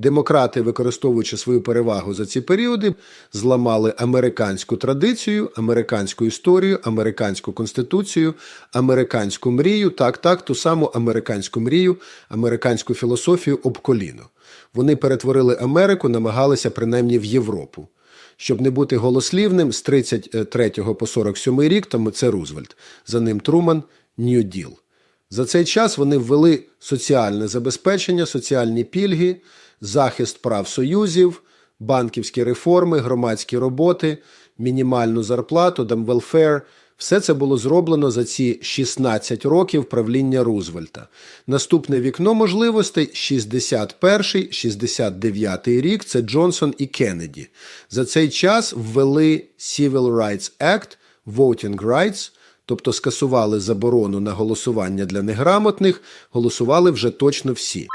Демократи, використовуючи свою перевагу за ці періоди, зламали американську традицію, американську історію, американську конституцію, американську мрію, так, так, ту саму американську мрію, американську філософію об коліно. Вони перетворили Америку, намагалися принаймні в Європу. Щоб не бути голослівним, з 33 по 47 рік, тому це Рузвельт. За ним Труман, Нью-Діл. За цей час вони ввели соціальне забезпечення, соціальні пільги, захист прав союзів, банківські реформи, громадські роботи, мінімальну зарплату, дамвелфер. Все це було зроблено за ці 16 років правління Рузвельта. Наступне вікно можливостей 61-69 рік це Джонсон і Кеннеді. За цей час ввели Civil Rights Act, Voting Rights, тобто скасували заборону на голосування для неграмотних, голосували вже точно всі.